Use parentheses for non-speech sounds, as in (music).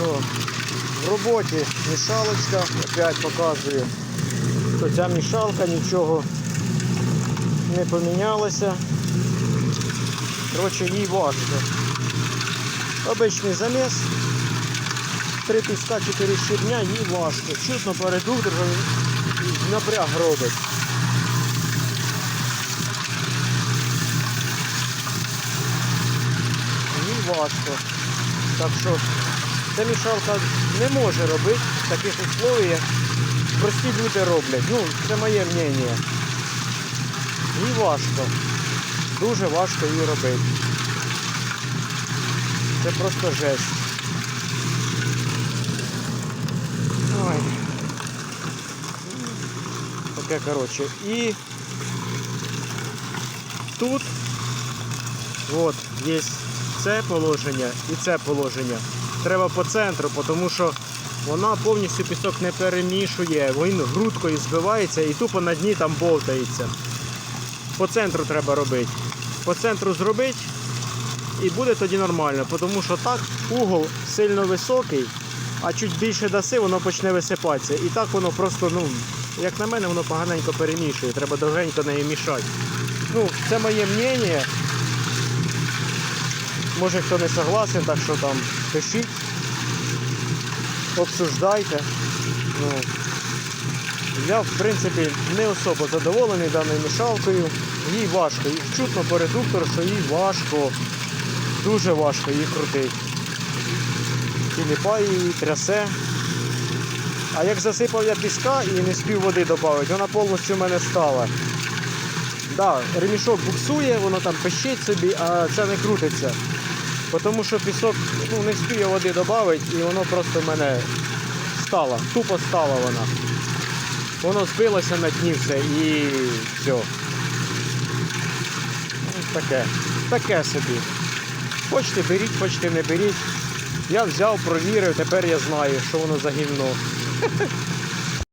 що, в роботі мішалочка, опять показую, що ця мішалка нічого не помінялося. Коротше, їй важко. Обичний заміс. Три піска, чотири щодня, їй важко. Чутно передув, напряг робить. Так що ця мішалка не може робити в таких условиях. Прості люди роблять. Ну, це моє мнення. Їй важко. Дуже важко її робити. Це просто жесть. Ой. Таке, коротше. І тут от є це положення і це положення. Треба по центру, тому що вона повністю пісок не перемішує, він грудкою збивається і тупо на дні там бовтається. По центру треба робити. По центру зробити і буде тоді нормально, тому що так угол сильно високий, а чуть більше даси, воно почне висипатися. І так воно просто, ну, як на мене, воно поганенько перемішує, треба довгенько нею мішати. Ну, це моє мнення. Може хто не согласен, так що там пишіть, обсуждайте. Ну, я в принципі не особо задоволений даною мішалкою. Їй важко. Їй чутно по редуктору, що їй важко. Дуже важко її крутити. Тіліпає її, трясе. А як засипав я піска і не спів води додати, вона повністю в мене стала. Да, ремішок буксує, воно там пищить собі, а це не крутиться. Тому що пісок ну, не встиг води додати і воно просто в мене стало. Тупо стала вона. Воно збилося на дні все і все. Ось таке. Таке собі. Хочете беріть, хочете не беріть. Я взяв, провірив, тепер я знаю, що воно за. (laughs)